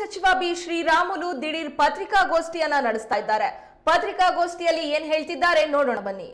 ಸಚಿವ ಬಿ ಶ್ರೀರಾಮುಲು ದಿಢೀರ್ ಪತ್ರಿಕಾಗೋಷ್ಠಿಯನ್ನ ನಡೆಸ್ತಾ ಇದ್ದಾರೆ. ಪತ್ರಿಕಾಗೋಷ್ಠಿಯಲ್ಲಿ ಏನ್ ಹೇಳ್ತಿದ್ದಾರೆ ನೋಡೋಣ ಬನ್ನಿ.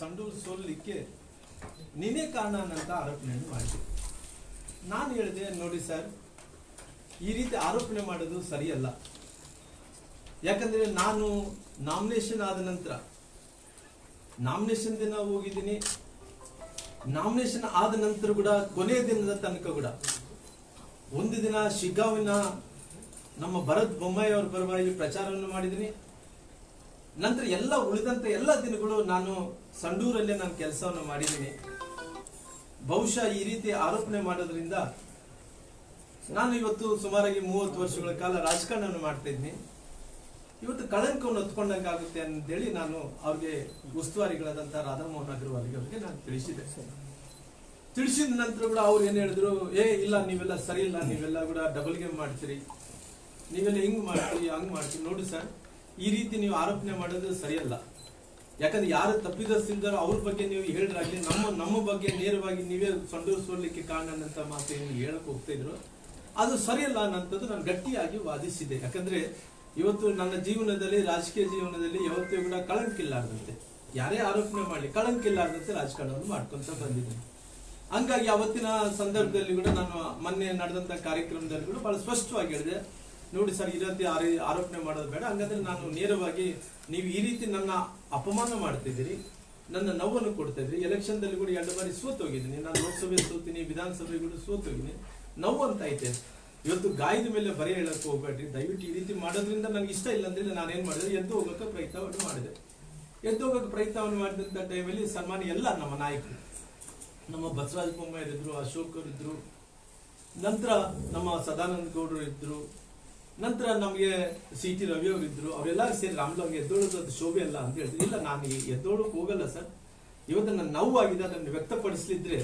ಸಂಡೂರು ಸೋಲಿಕ್ಕೆ ನೀನೇ ಕಾರಣ ಅಂತ ಆರೋಪಣೆಯನ್ನು ಮಾಡಿದೆ. ನಾನು ಹೇಳಿದೆ, ನೋಡಿ ಸರ್, ಈ ರೀತಿ ಆರೋಪಣೆ ಮಾಡೋದು ಸರಿಯಲ್ಲ. ಯಾಕಂದ್ರೆ ನಾನು ನಾಮಿನೇಷನ್ ಆದ ನಂತರ, ನಾಮಿನೇಷನ್ ದಿನ ಹೋಗಿದ್ದೀನಿ. ನಾಮಿನೇಷನ್ ಆದ ನಂತರ ಕೂಡ, ಕೊನೆಯ ದಿನದ ತನಕ ಕೂಡ, ಒಂದು ದಿನ ಶಿಗ್ಗಾವಿನ ನಮ್ಮ ಭರತ್ ಬೊಮ್ಮಾಯಿ ಅವರ ಪರವಾಗಿ ಪ್ರಚಾರವನ್ನು ಮಾಡಿದ್ದೀನಿ. ನಂತರ ಎಲ್ಲ ಉಳಿದಂತ ಎಲ್ಲ ದಿನಗಳು ನಾನು ಸಂಡೂರಲ್ಲೇ ನಾನು ಕೆಲಸವನ್ನು ಮಾಡಿದ್ದೀನಿ. ಬಹುಶಃ ಈ ರೀತಿ ಆರೋಪಣೆ ಮಾಡೋದ್ರಿಂದ ನಾನು ಇವತ್ತು ಸುಮಾರಾಗಿ ಮೂವತ್ತು ವರ್ಷಗಳ ಕಾಲ ರಾಜಕಾರಣವನ್ನು ಮಾಡ್ತಾ ಇದ್ದೀನಿ ಇವತ್ತು ಕಳಂಕವನ್ನು ಹೊತ್ಕೊಂಡಂಗೆ ಆಗುತ್ತೆ ಅಂತೇಳಿ ನಾನು ಅವ್ರಿಗೆ ಉಸ್ತುವಾರಿಗಳಾದಂತಹ ರಾಧಾಮೋಹನ್ ಅಗರ್ವಾಲ್ಗೆ ಅವರಿಗೆ ನಾನು ತಿಳಿಸಿದೆ. ತಿಳಿಸಿದ ನಂತರ ಕೂಡ ಅವ್ರು ಏನು ಹೇಳಿದ್ರು, ಏ, ಇಲ್ಲ, ನೀವೆಲ್ಲ ಸರಿ ಇಲ್ಲ, ನೀವೆಲ್ಲ ಕೂಡ ಡಬಲ್ ಗೇಮ್ ಮಾಡ್ತೀರಿ. ನೀವೆಲ್ಲ ಹಿಂಗ್ ಮಾಡ್ತೀರಿ, ಹಂಗ್ ಮಾಡ್ತೀರಿ. ನೋಡಿ ಸರ್ ಈ ರೀತಿ ನೀವು ಆರೋಪಣೆ ಮಾಡೋದು ಸರಿಯಲ್ಲ. ಯಾಕಂದ್ರೆ ಯಾರು ತಪ್ಪಿದಸ್ತಿದ್ದಾರೋ ಅವ್ರ ಬಗ್ಗೆ ನೀವು ಹೇಳಿದ್ರಾಗ್ಲಿ ನಮ್ಮ ನಮ್ಮ ಬಗ್ಗೆ ನೇರವಾಗಿ ನೀವೇ ಸೊಂಡು ಸೋರ್ಲಿಕ್ಕೆ ಕಾರಣ ಅಂತ ಮಾತು ಏನು ಹೇಳಕ್ ಹೋಗ್ತಾ ಇದ್ರು. ಅದು ಸರಿಯಲ್ಲ ಅನ್ನೋಂಥದ್ದು ನಾನು ಗಟ್ಟಿಯಾಗಿ ವಾದಿಸಿದೆ. ಯಾಕಂದ್ರೆ ಇವತ್ತು ನನ್ನ ಜೀವನದಲ್ಲಿ, ರಾಜಕೀಯ ಜೀವನದಲ್ಲಿ ಯಾವತ್ತೂ ಕೂಡ ಕಳಂಕಿಲ್ಲಾರ್ದಂತೆ. ಯಾರೇ ಆರೋಪಣೆ ಮಾಡಲಿ, ಕಳಂಕಿಲ್ಲಾರ್ದಂತೆ ರಾಜಕಾರಣವನ್ನು ಮಾಡ್ಕೊಂತ ಬಂದಿದ್ದೀನಿ. ಹಂಗಾಗಿ ಅವತ್ತಿನ ಸಂದರ್ಭದಲ್ಲಿ ಕೂಡ ನಾನು ಮೊನ್ನೆ ನಡೆದಂತ ಕಾರ್ಯಕ್ರಮದಲ್ಲಿ ಕೂಡ ಬಹಳ ಸ್ಪಷ್ಟವಾಗಿ ಹೇಳಿದೆ. ನೋಡಿ ಸರ್, ಈ ರೀತಿ ಆರಿ- ಆರೋಪಣೆ ಮಾಡೋದು ಬೇಡ. ಹಂಗಾದ್ರೆ ನಾನು ನೇರವಾಗಿ ನೀವು ಈ ರೀತಿ ನನ್ನ ಅಪಮಾನ ಮಾಡ್ತಿದ್ದೀರಿ, ನನ್ನ ನೋವನ್ನು ಕೊಡ್ತಾ ಇದ್ರಿ ಎಲೆಕ್ಷನ್ ದಲ್ಲಿ ಕೂಡ ಎರಡು ಬಾರಿ ಸೋತೋಗಿದ್ದೀನಿ ನಾನು ಲೋಕಸಭೆ ಸೋತೀನಿ, ವಿಧಾನಸಭೆ ಕೂಡ ಸೋತೋಗಿದ್ದೀನಿ ನೋವು ಅಂತ ಐತೆ. ಇವತ್ತು ಗಾಯದ ಮೇಲೆ ಬರೆ ಹೇಳಕ್ ಹೋಗ್ಬೇಡ್ರಿ. ದಯವಿಟ್ಟು ಈ ರೀತಿ ಮಾಡೋದ್ರಿಂದ ನನಗೆ ಇಷ್ಟ ಇಲ್ಲ ಅಂದ್ರೆ ನಾನು ಏನ್ ಮಾಡಿದೆ? ಎದ್ದು ಹೋಗಕ್ಕೆ ಪ್ರಯತ್ನವನ್ನು ಮಾಡಿದೆ. ಎದ್ದು ಹೋಗಕ್ಕೆ ಪ್ರಯತ್ನವನ್ನು ಮಾಡಿದಂತ ಟೈಮಲ್ಲಿ ಸನ್ಮಾನ ಎಲ್ಲ ನಮ್ಮ ನಾಯಕರು, ನಮ್ಮ ಬಸವರಾಜ ಬೊಮ್ಮಾಯರಿದ್ರು ಅಶೋಕರು ಅಶೋಕ್ ಅವ್ರು ಇದ್ರು ನಂತರ ನಮ್ಮ ಸದಾನಂದ ಗೌಡರು ಇದ್ರು ನಂತರ ನಮಗೆ ಸಿ ಟಿ ರವಿ ಅವರು ಇದ್ರು ಅವರೆಲ್ಲ ಸೇರಿ ರಾಮ್ಲು ಅವ್ರಿಗೆ ಎದ್ದೋಳೋದು ಶೋಭೆ ಅಲ್ಲ ಅಂತ ಹೇಳ್ತೀನಿ ಇಲ್ಲ, ನಾನು ಈ ಎದ್ದೋಳಕ್ ಹೋಗಲ್ಲ ಸರ್. ಇವತ್ತು ನನ್ನ ನೋವಾಗಿದೆ, ಅದನ್ನು ವ್ಯಕ್ತಪಡಿಸಲಿದ್ರೆ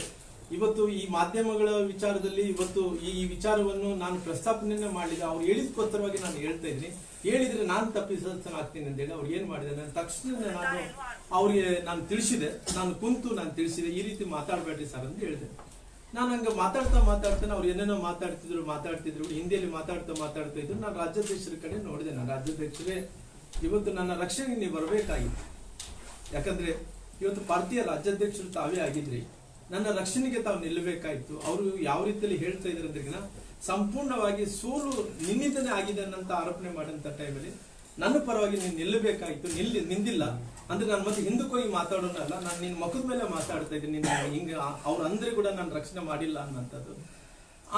ಇವತ್ತು ಈ ಮಾಧ್ಯಮಗಳ ವಿಚಾರದಲ್ಲಿ ಇವತ್ತು ಈ ವಿಚಾರವನ್ನು ನಾನು ಪ್ರಸ್ತಾಪನೆಯನ್ನ ಮಾಡಿದೆ. ಅವ್ರು ಹೇಳಿದಕ್ಕೋಸ್ಕರವಾಗಿ ನಾನು ಹೇಳ್ತಾ ಇದ್ದೀನಿ. ಹೇಳಿದ್ರೆ ನಾನು ತಪ್ಪಿಸಲಾಗ್ತೀನಿ ಅಂತ ಹೇಳಿ ಅವ್ರು ಏನ್ ಮಾಡಿದೆ ನಾನು ತಕ್ಷಣ ನಾನು ಅವ್ರಿಗೆ ನಾನು ತಿಳಿಸಿದೆ. ನಾನು ಕುಂತು ನಾನು ತಿಳಿಸಿದೆ. ಈ ರೀತಿ ಮಾತಾಡಬೇಡ್ರಿ ಸರ್ ಅಂತ ಹೇಳಿದೆ. ನಾನು ಹಂಗೆ ಮಾತಾಡ್ತಾ ಮಾತಾಡ್ತಾನೆ ಅವ್ರು ಏನೇನೋ ಮಾತಾಡ್ತಿದ್ರು ಮಾತಾಡ್ತಿದ್ರು. ಹಿಂದಿಯಲ್ಲಿ ಮಾತಾಡ್ತಾ ಮಾತಾಡ್ತಾ ಇದ್ರು. ನಾನು ರಾಜ್ಯಾಧ್ಯಕ್ಷರ ಕಡೆ ನೋಡಿದೆ. ನಾನು ರಾಜ್ಯಾಧ್ಯಕ್ಷರೇ, ಇವತ್ತು ನನ್ನ ರಕ್ಷಣೆಗೆ ನೀವು ಬರಬೇಕಾಗಿತ್ತು ಯಾಕಂದ್ರೆ ಇವತ್ತು ಪಾರ್ಟಿಯ ರಾಜ್ಯಾಧ್ಯಕ್ಷರು ತಾವೇ ಆಗಿದ್ರಿ. ನನ್ನ ರಕ್ಷಣೆಗೆ ತಾವು ನಿಲ್ಲಬೇಕಾಯ್ತು. ಅವರು ಯಾವ ರೀತಿಯಲ್ಲಿ ಹೇಳ್ತಾ ಇದ್ರು ಅಂದ್ರೆ ಸಂಪೂರ್ಣವಾಗಿ ಸೋಲು ನಿನ್ನಿಂದನೇ ಆಗಿದೆ ಅನ್ನಂತ ಆರೋಪಣೆ ಮಾಡಿದಂಥ ಟೈಮಲ್ಲಿ ನನ್ನ ಪರವಾಗಿ ನೀನು ನಿಲ್ಲಬೇಕಾಯ್ತು, ನಿಲ್ಲಿ, ನಿಂದಿಲ್ಲ. ಅಂದ್ರೆ ನಾನು ಮತ್ತೆ ಹಿಂದಕ್ಕೆ ಹೋಗಿ ಮಾತಾಡೋನಲ್ಲ, ನಾನು ನಿನ್ನ ಮಕ್ಕದ ಮೇಲೆ ಮಾತಾಡ್ತಾ ಇದ್ದೀನಿ ನಿನ್ನ ಹಿಂಗೆ ಅವ್ರು ಅಂದ್ರೆ ಕೂಡ ನಾನು ರಕ್ಷಣೆ ಮಾಡಿಲ್ಲ ಅನ್ನೋಂಥದ್ದು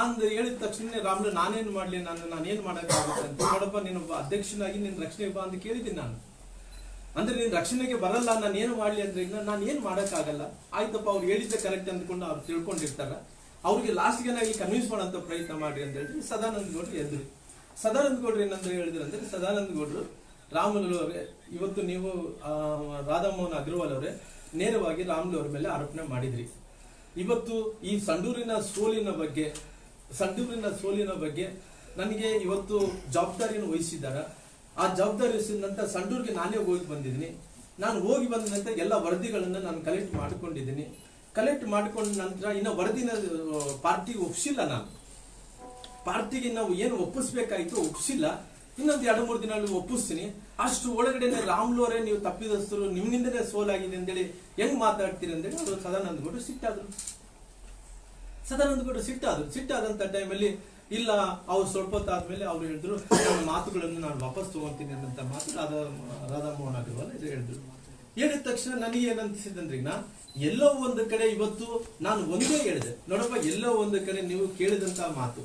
ಅಂದ್ ಹೇಳಿದ ತಕ್ಷಣ ರಾಮ್ಲು ನಾನೇನು ಮಾಡ್ಲಿ, ನಾನು ನಾನೇನು ಮಾಡೋಕ್ಕಾಗುತ್ತೆ ಅಂತ. ನೋಡಪ್ಪ ನೀನೊಬ್ಬ ಅಧ್ಯಕ್ಷನಾಗಿ ನಿನ್ನ ರಕ್ಷಣೆ ಬಾ ಅಂತ ಕೇಳಿದ್ದೀನಿ ನಾನು. ಅಂದ್ರೆ ನೀನು ರಕ್ಷಣೆಗೆ ಬರಲ್ಲ, ನಾನು ಏನು ಮಾಡ್ಲಿ ಅಂದ್ರೆ ಈಗ ನಾನು ಏನು ಮಾಡೋಕ್ಕಾಗಲ್ಲ. ಆಯ್ತಪ್ಪ, ಅವ್ರು ಹೇಳಿದ್ದೆ ಕರೆಕ್ಟ್ ಅಂದ್ಕೊಂಡು ಅವ್ರು ತಿಳ್ಕೊಂಡಿರ್ತಾರೆ. ಅವ್ರಿಗೆ ಲಾಸ್ಟ್ಗೆ ಏನಾಗಿ ಕನ್ವಿನ್ಸ್ ಮಾಡೋಂಥ ಪ್ರಯತ್ನ ಮಾಡಿ ಅಂತ ಹೇಳಿದ್ರೆ ಸದಾನಂದ ಗೌಡ್ರು ಎದ್ರು. ಸದಾನಂದ ಗೌಡ್ರು ಏನಂತ ಹೇಳಿದ್ರು ಅಂದ್ರೆ ಸದಾನಂದ ಗೌಡ್ರು ರಾಮುಲು ಅವರೇ. ಇವತ್ತು ನೀವು ರಾಧಾಮೋಹನ್ ಅಗ್ರವಾಲ್ ಅವರೇ ನೇರವಾಗಿ ರಾಮುಲು ಅವ್ರ ಮೇಲೆ ಆರೋಪಣೆ ಮಾಡಿದ್ರಿ. ಇವತ್ತು ಈ ಸಂಡೂರಿನ ಸೋಲಿನ ಬಗ್ಗೆ, ಸಂಡೂರಿನ ಸೋಲಿನ ಬಗ್ಗೆ ನನಗೆ ಇವತ್ತು ಜವಾಬ್ದಾರಿಯನ್ನು ವಹಿಸಿದ್ದಾರ. ಆ ಜವಾಬ್ದಾರಿ ವಹಿಸಿದಂತ ಸಂಡೂರಿಗೆ ನಾನೇ ಹೋಗಿ ಬಂದಿದ್ದೀನಿ. ನಾನು ಹೋಗಿ ಬಂದ ನಂತರ ಎಲ್ಲ ವರದಿಗಳನ್ನು ನಾನು ಕಲೆಕ್ಟ್ ಮಾಡ್ಕೊಂಡಿದ್ದೀನಿ. ಕಲೆಕ್ಟ್ ಮಾಡ್ಕೊಂಡ ನಂತರ ಇನ್ನ ವರದಿನ ಪಾರ್ಟಿಗೆ ಒಪ್ಸಿಲ್ಲ ನಾನು. ಪಾರ್ಟಿಗೆ ನಾವು ಏನು ಒಪ್ಪಿಸ್ಬೇಕಾಯ್ತು ಒಪ್ಪಿಸಿಲ್ಲ. ಇನ್ನೊಂದು ಎರಡು ಮೂರು ದಿನ ಒಪ್ಪಿಸ್ತೀನಿ. ಅಷ್ಟು ಒಳಗಡೆನೆ ರಾಮ್ಲೋರೇ ನೀವು ತಪ್ಪಿದಸ್ತರು ನಿಮ್ಮಿಂದಲೇ ಸೋಲಾಗಿದೆ ಅಂತೇಳಿ ಹೆಂಗ್ ಮಾತಾಡ್ತೀರಿ ಅಂತೇಳಿ ಅವರು ಸದಾನಂದ ಗೌಡರು ಸಿಟ್ಟಾದ್ರು. ಸದಾನಂದ ಗೌಡರು ಸಿಟ್ಟಾದ್ರು. ಸಿಟ್ಟಾದಂತ ಟೈಮಲ್ಲಿ, ಇಲ್ಲ, ಅವ್ರು ಸ್ವಲ್ಪ ಹೊತ್ತಾದ್ಮೇಲೆ ಅವ್ರು ಹೇಳಿದ್ರು, ನನ್ನ ಮಾತುಗಳನ್ನು ನಾನು ವಾಪಸ್ ತಗೊಂತೀನಿ ಅಂತ ಮಾತು ರಾಧಾ, ರಾಧಾಮೋಹನ್ ಅಗರ್ವಾಲ್ ಇದು ಹೇಳಿದ್ರು. ಹೇಳಿದ ತಕ್ಷಣ ನನಗೆ ಏನಂತಿಸಿದ್ರಿ ನಾ ಎಲ್ಲೋ ಒಂದು ಕಡೆ ಇವತ್ತು ನಾನು ಒಂದೇ ಹೇಳಿದೆ. ನೋಡಪ್ಪ, ಎಲ್ಲೋ ಒಂದು ಕಡೆ ನೀವು ಕೇಳಿದಂತ ಮಾತು.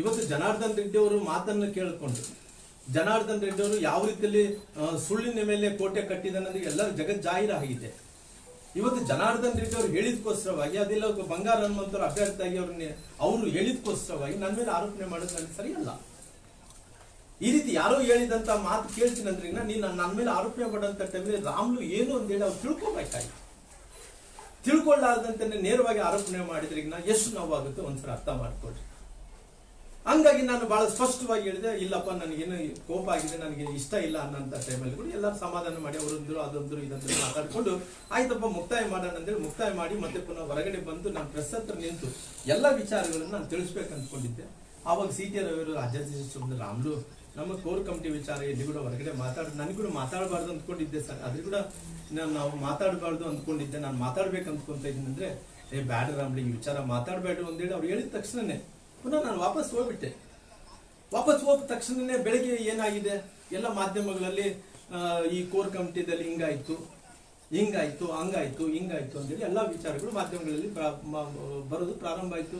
ಇವತ್ತು ಜನಾರ್ದನ್ ರೆಡ್ಡಿ ಅವರು ಮಾತನ್ನು ಕೇಳಿಕೊಂಡು, ಜನಾರ್ದನ್ ರೆಡ್ಡಿ ಅವರು ಯಾವ ರೀತಿಯಲ್ಲಿ ಸುಳ್ಳಿನ ಮೇಲೆ ಕೋಟೆ ಕಟ್ಟಿದನ್ನೋದು ಎಲ್ಲರ ಜಗತ್ ಜಾಹೀರಾಗಿದೆ. ಇವತ್ತು ಜನಾರ್ದನ್ ರೆಡ್ಡಿ ಅವರು ಹೇಳಿದ್ಕೋಸ್ಕರವಾಗಿ, ಅದೆಲ್ಲ ಬಂಗಾರ ಹನುಮಂತರು ಅಭ್ಯರ್ಥಿಯಾಗಿ ಅವ್ರನ್ನ, ಅವರು ಹೇಳಿದ್ಕೋಸ್ಕರವಾಗಿ ನನ್ನ ಮೇಲೆ ಆರೋಪಣೆ ಮಾಡೋದು ನನಗೆ ಸರಿಯಲ್ಲ. ಈ ರೀತಿ ಯಾರೋ ಹೇಳಿದಂತ ಮಾತು ಕೇಳ್ತೀನಿ ಅಂದ್ರೆ ನೀನು ನನ್ನ ಮೇಲೆ ಆರೋಪಣೆ ಮಾಡಂತ ಟೈಮಲ್ಲಿ ರಾಮ್ಲು ಏನು ಅಂತೇಳಿ ಅವ್ರು ತಿಳ್ಕೊಬೇಕಾಯ್ತು. ತಿಳ್ಕೊಳ್ಳಾರ್ದಂತೆ ನೇರವಾಗಿ ಆರೋಪಣೆ ಮಾಡಿದ್ರೆ ಎಷ್ಟು ನೋವಾಗುತ್ತೆ ಒಂದ್ಸಲ ಅರ್ಥ ಮಾಡ್ಕೊಳ್ರಿ. ಹಂಗಾಗಿ ನಾನು ಬಹಳ ಸ್ಪಷ್ಟವಾಗಿ ಹೇಳಿದೆ, ಇಲ್ಲಪ್ಪ, ನನಗೇನು ಕೋಪ ಆಗಿದೆ ನನಗೆ ಇಷ್ಟ ಇಲ್ಲ ಅನ್ನೋಂಥ ಟೈಮಲ್ಲಿ ಕೂಡ ಎಲ್ಲರೂ ಸಮಾಧಾನ ಮಾಡಿ, ಅವರೊಂದ್ರು ಅದೊಂದ್ರು ಇದೊಂದ್ರು ಮಾತಾಡಿಕೊಂಡು, ಆಯ್ತಪ್ಪ, ಮುಕ್ತಾಯ ಮಾಡೋಣ ಅಂದರೆ ಮುಕ್ತಾಯ ಮಾಡಿ ಮತ್ತೆ ಪುನಃ ಹೊರಗಡೆ ಬಂದು ನಾನು ಪ್ರೆಸ್ ಹತ್ರ ನಿಂತು ಎಲ್ಲ ವಿಚಾರಗಳನ್ನು ನಾನು ತಿಳಿಸ್ಬೇಕು ಅಂದ್ಕೊಂಡಿದ್ದೆ. ಆವಾಗ ಸಿ ಟಿ ರವಿಯವರು ಅಧ್ಯಕ್ಷ ರಾಮ್ಲು, ನಮ್ಮ ಕೋರ್ ಕಮಿಟಿ ವಿಚಾರ ಎಲ್ಲಿ ಕೂಡ ಹೊರಗಡೆ ಮಾತಾಡಿ, ನನಗೆ ಕೂಡ ಮಾತಾಡಬಾರ್ದು ಅಂದ್ಕೊಂಡಿದ್ದೆ ಸರ್. ಅದ್ರ ಕೂಡ ನಾನು ನಾವು ಮಾತಾಡಬಾರ್ದು ಅಂದ್ಕೊಂಡಿದ್ದೆ, ನಾನು ಮಾತಾಡ್ಬೇಕು ಅಂದ್ಕೊಂತ ಇದ್ದೀನಿ ಅಂದ್ರೆ, ಏ ಬ್ಯಾಡ ರಾಮ್ಲಿ, ಈ ವಿಚಾರ ಮಾತಾಡಬೇಡ ಅಂತೇಳಿ ಅವ್ರು ಹೇಳಿದ ತಕ್ಷಣನೇ ಪುನಃ ನಾನು ವಾಪಸ್ ಹೋಗ್ಬಿಟ್ಟೆ. ವಾಪಸ್ ಹೋದ ತಕ್ಷಣನೇ ಬೆಳಗ್ಗೆ ಏನಾಗಿದೆ? ಎಲ್ಲ ಮಾಧ್ಯಮಗಳಲ್ಲಿ ಈ ಕೋರ್ ಕಮಿಟಿದಲ್ಲಿ ಹಿಂಗಾಯ್ತು ಹಿಂಗಾಯ್ತು, ಹಂಗಾಯ್ತು, ಹಿಂಗಾಯ್ತು ಅಂತೇಳಿ ಎಲ್ಲ ವಿಚಾರಗಳು ಮಾಧ್ಯಮಗಳಲ್ಲಿ ಬರೋದು ಪ್ರಾರಂಭ ಆಯಿತು.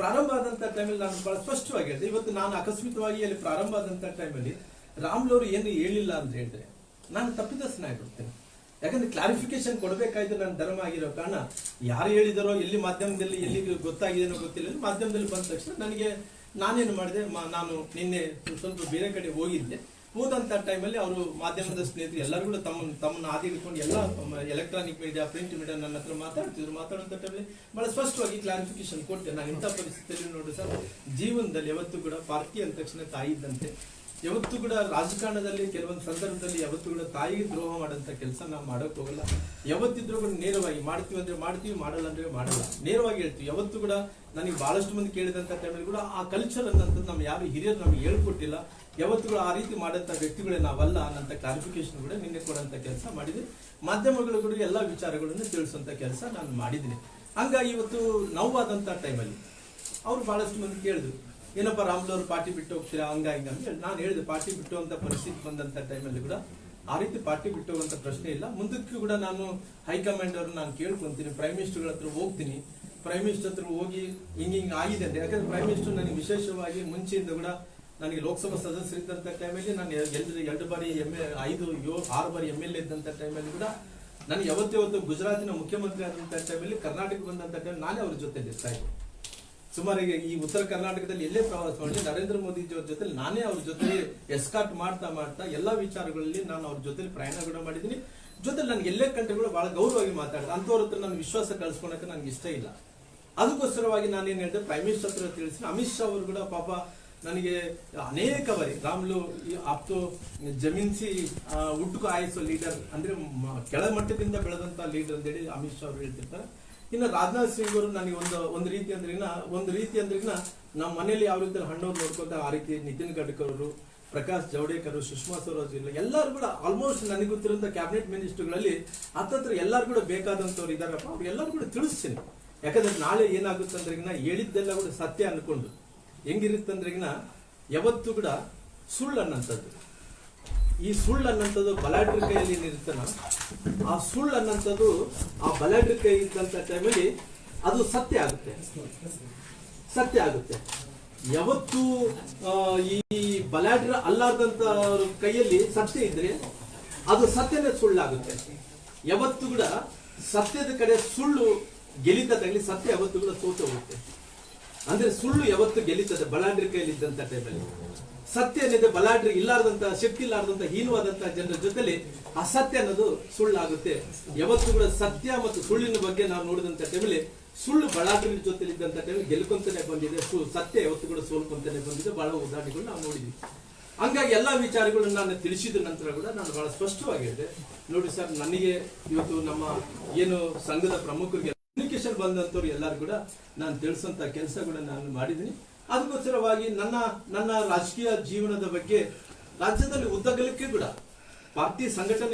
ಪ್ರಾರಂಭ ಆದಂತ ಟೈಮಲ್ಲಿ ನಾನು ಬಹಳ ಸ್ಪಷ್ಟವಾಗಿ ಹೇಳಿದೆ. ಇವತ್ತು ನಾನು ಅಕಸ್ಮಿತವಾಗಿ ಅಲ್ಲಿ ಪ್ರಾರಂಭ ಆದಂತ ಟೈಮಲ್ಲಿ ರಾಮ್ಲವರು ಏನು ಹೇಳಿಲ್ಲ ಅಂತ ಹೇಳಿದ್ರೆ ನಾನು ತಪ್ಪಿತಸ್ಥನಾಗಿರ್ತೇನೆ ಯಾಕಂದ್ರೆ ಕ್ಲಾರಿಫಿಕೇಶನ್ ಕೊಡಬೇಕಾಯ್ತು ನನ್ನ ಧರ್ಮ ಆಗಿರೋ ಕಾರಣ. ಯಾರು ಹೇಳಿದಾರೋ, ಎಲ್ಲಿ ಮಾಧ್ಯಮದಲ್ಲಿ ಎಲ್ಲಿ ಗೊತ್ತಾಗಿದೆನೋ ಗೊತ್ತಿಲ್ಲ. ಮಾಧ್ಯಮದಲ್ಲಿ ಬಂದ ತಕ್ಷಣ ನನಗೆ ನಾನೇನು ಮಾಡಿದೆ ನಾನು ನಿನ್ನೆ ಸ್ವಲ್ಪ ಬೇರೆ ಕಡೆ ಹೋಗಿದ್ದೆ. ಹೋದಂಥ ಟೈಮಲ್ಲಿ ಅವರು ಮಾಧ್ಯಮದ ಸ್ನೇಹಿತರು ಎಲ್ಲರೂ ಕೂಡ ತಮ್ಮ, ತಮ್ಮನ್ನು ಆದಿ ಹಿಡ್ಕೊಂಡು ಎಲ್ಲ ಎಲೆಕ್ಟ್ರಾನಿಕ್ ಮೀಡಿಯಾ ಪ್ರಿಂಟ್ ಮೀಡಿಯಾ ನನ್ನ ಹತ್ರ ಮಾತಾಡ್ತಿದ್ರು. ಮಾತಾಡೋಂಥ ಟೈಮಲ್ಲಿ ಬಹಳ ಸ್ಪಷ್ಟವಾಗಿ ಕ್ಲಾರಿಫಿಕೇಶನ್ ಕೊಟ್ಟೆ. ನಾನು ಇಂಥ ಪರಿಸ್ಥಿತಿಯಲ್ಲಿ ನೋಡಿ ಸರ್, ಜೀವನದಲ್ಲಿ ಯಾವತ್ತೂ ಕೂಡ ಪಾರ್ಟಿ ಅಂದ ತಕ್ಷಣ ತಾಯಿ ಇದ್ದಂತೆ ಯಾವತ್ತೂ ಕೂಡ ರಾಜಕಾರಣದಲ್ಲಿ, ಕೆಲವೊಂದು ಸಂದರ್ಭದಲ್ಲಿ ಯಾವತ್ತು ಕೂಡ ತಾಯಿಗೆ ದ್ರೋಹ ಮಾಡಂತ ಕೆಲಸ ನಾವು ಮಾಡಕ್ ಹೋಗಲ್ಲ. ಯಾವತ್ತಿದ್ರೂ ಕೂಡ ನೇರವಾಗಿ ಮಾಡ್ತೀವಿ ಅಂದ್ರೆ ಮಾಡ್ತೀವಿ, ಮಾಡಲ್ಲ ಅಂದ್ರೆ ಮಾಡಲ್ಲ. ನೇರವಾಗಿ ಹೇಳ್ತೀವಿ. ಯಾವತ್ತು ಕೂಡ ನನಗೆ ಬಹಳಷ್ಟು ಮಂದಿ ಕೇಳಿದಂತ ಟೈಮಲ್ಲಿ ಕೂಡ ಆ ಕಲ್ಚರ್ ಅನ್ನೋದು ನಮ್ಮ ಯಾರು ಹಿರಿಯರು ನಮ್ಗೆ ಹೇಳ್ಕೊಟ್ಟಿಲ್ಲ. ಯಾವತ್ತು ಕೂಡ ಆ ರೀತಿ ಮಾಡಂತ ವ್ಯಕ್ತಿಗಳೇ ನಾವಲ್ಲ ಅನ್ನಂತ ಕ್ಲಾರಿಫಿಕೇಶನ್ ಕೂಡ ನಿನ್ನೆ ಕೊಡಂತ ಕೆಲಸ ಮಾಡಿದೆ ಮಾಧ್ಯಮಗಳು ಕೂಡ ಎಲ್ಲ ವಿಚಾರಗಳನ್ನು ತಿಳಿಸುವಂತ ಕೆಲಸ ನಾನು ಮಾಡಿದ್ದೀನಿ. ಹಂಗಾಗಿ ಇವತ್ತು ನೋವಾದಂತ ಟೈಮಲ್ಲಿ ಅವ್ರು ಬಹಳಷ್ಟು ಮಂದಿ ಕೇಳಿದ್ರು. ಏನಪ್ಪ ರಾಮ್ಲು ಅವ್ರು ಪಾರ್ಟಿ ಬಿಟ್ಟು ಹೋಗ್ತೀರಾ? ಹಂಗ ಹಿಂಗ ನಾನು ಹೇಳಿದೆ, ಪಾರ್ಟಿ ಬಿಟ್ಟು ಅಂತ ಪರಿಸ್ಥಿತಿ ಬಂದಂತ ಟೈಮಲ್ಲಿ ಕೂಡ ಆ ರೀತಿ ಪಾರ್ಟಿ ಬಿಟ್ಟು ಹೋಗುವಂತ ಪ್ರಶ್ನೆ ಇಲ್ಲ. ಮುಂದಕ್ಕೂ ಕೂಡ ನಾನು ಹೈಕಮಾಂಡ್ ಅವ್ರನ್ನ ನಾನು ಕೇಳ್ಕೊಂತೀನಿ. ಪ್ರೈಮ್ ಮಿನಿಸ್ಟರ್ಗಳ ಹತ್ರ ಹೋಗ್ತೀನಿ. ಪ್ರೈಮ್ ಮಿನಿಸ್ಟರ್ ಹತ್ರ ಹೋಗಿ ಹಿಂಗ್ ಹಿಂಗ್ ಆಗಿದೆ ಅಂತ. ಯಾಕಂದ್ರೆ ಪ್ರೈಮ್ ಮಿನಿಸ್ಟರ್ ನನಗೆ ವಿಶೇಷವಾಗಿ ಮುಂಚೆಯಿಂದ ಕೂಡ ನನಗೆ ಲೋಕಸಭಾ ಸದಸ್ಯರಿದ್ದಂತ ಟೈಮಲ್ಲಿ ನಾನು ಎರಡು ಎರಡು ಬಾರಿ ಎಂ ಎ ಐದು, ಯೋ, ಆರು ಬಾರಿ ಎಂ ಎಲ್ ಎ ಇದ್ದಂತ ಟೈಮಲ್ಲಿ ಕೂಡ ನನಗೆ ಯಾವತ್ತೇ ಒಂದು ಗುಜರಾತಿನ ಮುಖ್ಯಮಂತ್ರಿ ಆದಂತ ಟೈಮಲ್ಲಿ ಕರ್ನಾಟಕ ಬಂದಂತ ಟೈಮ್ ನಾನೇ ಅವ್ರ ಜೊತೆ ಇರ್ತಾ ಇದ್ದೆ. ಸುಮಾರು ಈಗ ಈ ಉತ್ತರ ಕರ್ನಾಟಕದಲ್ಲಿ ಎಲ್ಲೇ ಪ್ರವಾಸ ಮಾಡಿ ನರೇಂದ್ರ ಮೋದಿ ಜೊತೆ ನಾನೇ ಅವ್ರ ಜೊತೆ ಎಸ್ಕಾಟ್ ಮಾಡ್ತಾ ಮಾಡ್ತಾ ಎಲ್ಲಾ ವಿಚಾರಗಳಲ್ಲಿ ನಾನು ಅವ್ರ ಜೊತೆ ಪ್ರಯಾಣ ಕೂಡ ಮಾಡಿದ್ದೀನಿ. ಜೊತೆ ನನಗೆ ಎಲ್ಲೇ ಕಂಟ್ರಿಗಳು ಬಹಳ ಗೌರವವಾಗಿ ಮಾತಾಡಿದೆ ಅಂತವ್ರ ಹತ್ರ ನನ್ನ ವಿಶ್ವಾಸ ಕಳ್ಸ್ಕೊಳಕ್ಕೆ ನನಗೆ ಇಷ್ಟ ಇಲ್ಲ. ಅದಕ್ಕೋಸ್ಕರವಾಗಿ ನಾನೇನು ಹೇಳಿದೆ ಪ್ರೈಮ್ ಮಿನಿಸ್ಟರ್ ಹತ್ರ ತಿಳಿಸಿ ಅಮಿತ್ ಶಾ ಅವರು ಕೂಡ ಪಾಪ ನನಗೆ ಅನೇಕ ಬಾರಿ ರಾಮ್ಲು ಆಪ್ತು, ಜಮೀನ್ಸಿ ಹುಟ್ಟುಕು ಆಯಿಸೋ ಲೀಡರ್ ಅಂದ್ರೆ ಮ- ಕೆಳಮಟ್ಟದಿಂದ ಬೆಳೆದಂತ ಲೀಡರ್ ಅಂತೇಳಿ ಅಮಿತ್ ಶಾ ಅವರು ಹೇಳ್ತಿರ್ತಾರೆ. ಇನ್ನು ರಾಜನಾಥ್ ಸಿಂಗ್ ಅವರು ನನಗೆ ಒಂದು ಒಂದು ರೀತಿ ಅಂದ್ರಿನ ಒಂದು ರೀತಿ ಅಂದ್ರೆ ನಮ್ಮ ಮನೆಯಲ್ಲಿ ಯಾವ ರೀತಿ ಹಣ್ಣವ್ರು ನೋಡ್ಕೊಂತ ಆ ರೀತಿ ನಿತಿನ್ ಗಡ್ಕರ್ ಅವರು, ಪ್ರಕಾಶ್ ಜಾವಡೇಕರ್ ಸುಷ್ಮಾ ಸ್ವರಾಜ್ ಇಲ್ಲ ಎಲ್ಲರೂ ಕೂಡ ಆಲ್ಮೋಸ್ಟ್ ನನಗೆ ಗೊತ್ತಿರುವಂತ ಕ್ಯಾಬಿನೆಟ್ ಮಿನಿಸ್ಟರ್ಗಳಲ್ಲಿ ಹತ್ತತ್ರ ಎಲ್ಲರೂ ಕೂಡ ಬೇಕಾದಂಥವ್ರು ಇದಾರಪ್ಪ. ಎಲ್ಲರೂ ಕೂಡ ತಿಳಿಸ್ತೀನಿ. ಯಾಕಂದ್ರೆ ನಾಳೆ ಏನಾಗುತ್ತೆ ಅಂದ್ರೆ ಈಗ ಹೇಳಿದ್ದೆಲ್ಲ ಕೂಡ ಸತ್ಯ ಅನ್ಕೊಂಡು. ಹೆಂಗಿರುತ್ತೆ ಈಗಿನ ಯಾವತ್ತೂ ಕೂಡ ಸುಳ್ಳು ಅನ್ನಂಥದ್ದು ಈ ಸುಳ್ಳು ಅನ್ನಂಥದ್ದು ಬಲಾಢ್ರ ಕೈಯಲ್ಲಿ ಏನಿರುತ್ತಲ್ಲ ಆ ಸುಳ್ಳು ಅನ್ನಂಥದ್ದು ಆ ಬಲಾಢ್ರ ಕೈ ಇದ್ದಂಥ ಟೈಮಲ್ಲಿ ಅದು ಸತ್ಯ ಆಗುತ್ತೆ. ಸತ್ಯ ಆಗುತ್ತೆ. ಯಾವತ್ತು ಈ ಬಲಾಢ್ರ ಅಲ್ಲಾರ್ದಂತ ಕೈಯಲ್ಲಿ ಸತ್ಯ ಇದ್ರೆ ಅದು ಸತ್ಯನೇ ಸುಳ್ಳಾಗುತ್ತೆ. ಯಾವತ್ತು ಕೂಡ ಸತ್ಯದ ಕಡೆ ಸುಳ್ಳು ಗೆಲಿತದಾಗಲಿ ಸತ್ಯ ಯಾವತ್ತು ಕೂಡ ಸೋತು ಹೋಗುತ್ತೆ ಅಂದ್ರೆ ಸುಳ್ಳು ಯಾವತ್ತು ಗೆಲ್ಲುತ್ತದೆ ಬಲಾಢ್ರ ಕೈಯಲ್ಲಿ ಇದ್ದಂತ ಟೈಮಲ್ಲಿ ಸತ್ಯ ಏನಿದೆ ಬಲಾಢ್ರಿ ಇಲ್ಲಾರ್ದಂತ, ಶಕ್ತಿ ಇಲ್ಲಾರ್ದಂತ ಹೀನವಾದಂತಹ ಜನರ ಜೊತೆಲಿ ಅಸತ್ಯ ಅನ್ನೋದು ಸುಳ್ಳಾಗುತ್ತೆ. ಯಾವತ್ತು ಕೂಡ ಸತ್ಯ ಮತ್ತು ಸುಳ್ಳಿನ ಬಗ್ಗೆ ನಾವು ನೋಡಿದಂತ ಟೈಮಲ್ಲಿ ಸುಳ್ಳು ಬಲಾಢ್ರ ಜೊತೆಲಿ ಇದ್ದಂತ ಟೈಮ್ ಗೆಲ್ಕೊಂತಾನೆ ಬಂದಿದೆ. ಸತ್ಯ ಯಾವತ್ತು ಕೂಡ ಸೋಲ್ಕೊಂತಾನೆ ಬಂದಿದೆ. ಬಹಳ ಉದಾಹರಣೆಗಳು ನಾವು ನೋಡಿದ್ವಿ. ಹಂಗಾಗಿ ಎಲ್ಲಾ ವಿಚಾರಗಳನ್ನ ನಾನು ತಿಳಿಸಿದ ನಂತರ ಕೂಡ ನಾನು ಬಹಳ ಸ್ಪಷ್ಟವಾಗಿ ಹೇಳಿದೆ. ನೋಡಿ ಸರ್, ನನಗೆ ಇವತ್ತು ನಮ್ಮ ಏನು ಸಂಘದ ಪ್ರಮುಖರಿಗೆ ಕಮ್ಯುನಿಕೇಶನ್ ಬಂದಂಥವ್ರು ಎಲ್ಲರೂ ಕೂಡ ನಾನು ತಿಳಿಸಂತ ಕೆಲಸಗಳನ್ನ ನಾನು ಮಾಡಿದ್ದೀನಿ. ಅದಕ್ಕೋಸ್ಕರವಾಗಿ ನನ್ನ ನನ್ನ ರಾಜಕೀಯ ಜೀವನದ ಬಗ್ಗೆ ರಾಜ್ಯದಲ್ಲಿ ಉದ್ದಗಲಕ್ಕೆ ಕೂಡ ಪಾರ್ಟಿ ಸಂಘಟನೆ